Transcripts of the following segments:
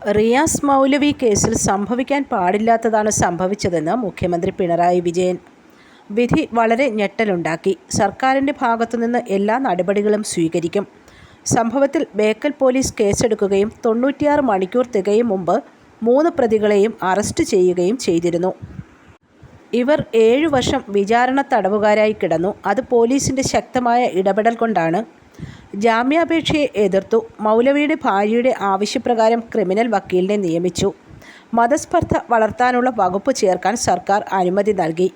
റിയാസ് മൗലവി കേസിൽ സംഭവിക്കാൻ പാടില്ലാത്തതാണ് സംഭവിച്ചതെന്ന് മുഖ്യമന്ത്രി പിണറായി വിജയൻ വിധി വളരെ ഞെട്ടലുണ്ടാക്കി. സർക്കാരിന്റെ ഭാഗത്തുനിന്ന് എല്ലാ നടപടികളും സ്വീകരിക്കും. സംഭവത്തിൽ ബേക്കൽ പോലീസ് കേസെടുക്കുകയും തൊണ്ണൂറ്റിയാറ് മണിക്കൂർ തികയും മുമ്പ് മൂന്ന് പ്രതികളെയും അറസ്റ്റ് ചെയ്യുകയും ചെയ്തിരുന്നു. ഇവർ ഏഴു വർഷം വിചാരണ തടവുകാരായി കിടന്നു. അത് പോലീസിന്റെ ശക്തമായ ഇടപെടൽ കൊണ്ടാണ് ജാമ്യാപേക്ഷയെ എതിർത്തു മൗലവിയുടെ ഭാര്യയുടെ ആവശ്യപ്രകാരം ക്രിമിനൽ വക്കീലിനെ നിയമിച്ചു. മതസ്പർദ്ധ വളർത്താനുള്ള വകുപ്പ് ചേർക്കാൻ സർക്കാർ അനുമതി നൽകി.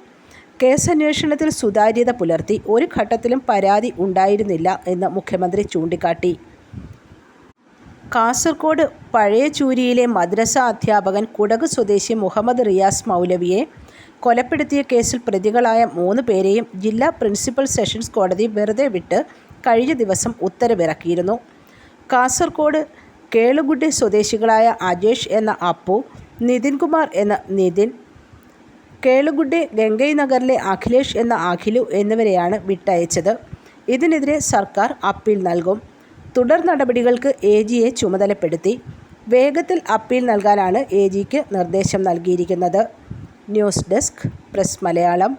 കേസന്വേഷണത്തിൽ സുതാര്യത പുലർത്തി ഒരു ഘട്ടത്തിലും പരാതി ഉണ്ടായിരുന്നില്ല എന്ന് മുഖ്യമന്ത്രി ചൂണ്ടിക്കാട്ടി. കാസർഗോഡ് പഴയചൂരിയിലെ മദ്രസ അധ്യാപകൻ കുടക് സ്വദേശി മുഹമ്മദ് റിയാസ് മൗലവിയെ കൊലപ്പെടുത്തിയ കേസിൽ പ്രതികളായ മൂന്ന് പേരെയും ജില്ലാ പ്രിൻസിപ്പൽ സെഷൻസ് കോടതി വെറുതെ വിട്ട് കഴിഞ്ഞ ദിവസം ഉത്തരവിറക്കിയിരുന്നു. കാസർഗോഡ് കേളുകുട്ടി സ്വദേശികളായ അജേഷ് എന്ന അപ്പു നിതിൻകുമാർ എന്ന നിതിൻ കേളുകുട്ടി ഗംഗൈ നഗറിലെ അഖിലേഷ് എന്ന അഖിലു എന്നിവരെയാണ് വിട്ടയച്ചത്. ഇതിനെതിരെ സർക്കാർ അപ്പീൽ നൽകും. തുടർ നടപടികൾക്ക് എ ജിയെ ചുമതലപ്പെടുത്തി. വേഗത്തിൽ അപ്പീൽ നൽകാനാണ് എ ജിക്ക് നിർദ്ദേശം നൽകിയിരിക്കുന്നത്. News desk press Malayalam.